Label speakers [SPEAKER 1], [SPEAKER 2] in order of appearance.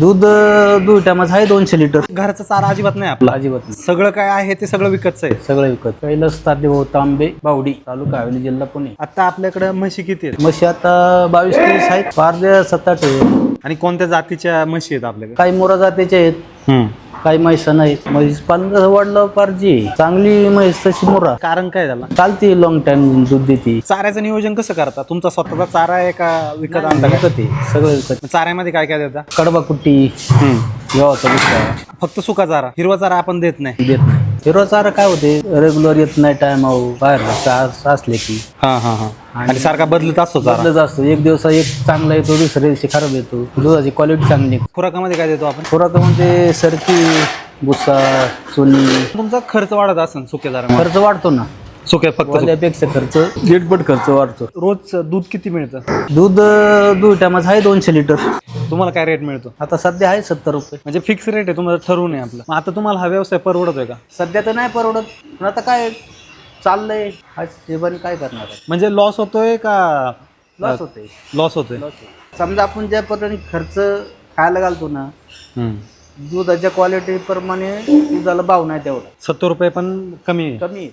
[SPEAKER 1] दूध अं, दूध आहे दोनशे लिटर.
[SPEAKER 2] घरचा चारा अजिबात नाही आपला.
[SPEAKER 1] अजिबात नाही.
[SPEAKER 2] सगळं काय आहे ते सगळं विकतचं आहे.
[SPEAKER 1] सगळं विकत. कैलास तांबे तांबे बावडी तालुका हवेली जिल्हा पुणे.
[SPEAKER 2] आता आपल्याकडे म्हशी किती आहेत?
[SPEAKER 1] म्हशी आता बावीस तेवीस आहेत. पार सात आठ आहे
[SPEAKER 2] आणि कोणत्या जातीच्या म्हशी आहेत आपल्याकडे?
[SPEAKER 1] काही मोरा जातीचे आहेत. काही म्हैसा नाहीत. म्हैस पंधरा वाढलं पारजी. चांगली म्हैस तशी मोरा.
[SPEAKER 2] कारण काय झालं?
[SPEAKER 1] चालते लॉंग टाइम दूध देते.
[SPEAKER 2] चाऱ्याचं नियोजन कसं करता? तुमचा स्वतःचा चारा आहे का विकत आणता का?
[SPEAKER 1] आहे. सगळं विकत
[SPEAKER 2] चाऱ्यामध्ये काय काय देता?
[SPEAKER 1] कडबा कुट्टी. गव्हाचा बुक्का
[SPEAKER 2] फक्त सुका चारा हिरवा चारा आपण देत नाही.
[SPEAKER 1] देत नाही. हिरो चारा काय होते? रेग्युलर येत नाही टाइम बाहेर असं- असले की.
[SPEAKER 2] हा हा हा. आणि सारखा बदलत असतो चारा.
[SPEAKER 1] बदलत असतो. एक दिवस एक चांगला येतो दुसऱ्या दिवशी खराब येतो. दुधाची क्वालिटी चांगली
[SPEAKER 2] खुराकामध्ये काय देतो आपण?
[SPEAKER 1] खुराक म्हणजे सरकी भुसा चुनी.
[SPEAKER 2] तुमचा खर्च वाढत असेल सुक्या चारा
[SPEAKER 1] खर्च वाढतो ना.
[SPEAKER 2] सुक्या फक्त
[SPEAKER 1] वाल्यापेक्षा खर्च दीडपट खर्च वाढतो.
[SPEAKER 2] रोज दूध किती मिळतं?
[SPEAKER 1] दूध दूध टायमाचं आहे दोनशे लिटर.
[SPEAKER 2] तुम्हाला काय रेट मिळतो?
[SPEAKER 1] आता सध्या आहे सत्तर रुपये.
[SPEAKER 2] म्हणजे फिक्स रेट आहे तुम्हाला ठरवून आहे आपलं. मग आता तुम्हाला हा व्यवसाय परवडतोय का?
[SPEAKER 1] सध्या तर नाही परवडत. पण आता काय चाललंय? आज जेवण काय करणार आहे?
[SPEAKER 2] म्हणजे लॉस होतोय का?
[SPEAKER 1] लॉस होते
[SPEAKER 2] लॉस होतोय.
[SPEAKER 1] समजा आपण ज्या पद्धतीने खर्च खायला घालतो ना दुधाच्या क्वालिटी प्रमाणे दुधाला भाव नाही तेवढा.
[SPEAKER 2] सत्तर रुपये पण कमी आहे.
[SPEAKER 1] कमी आहे.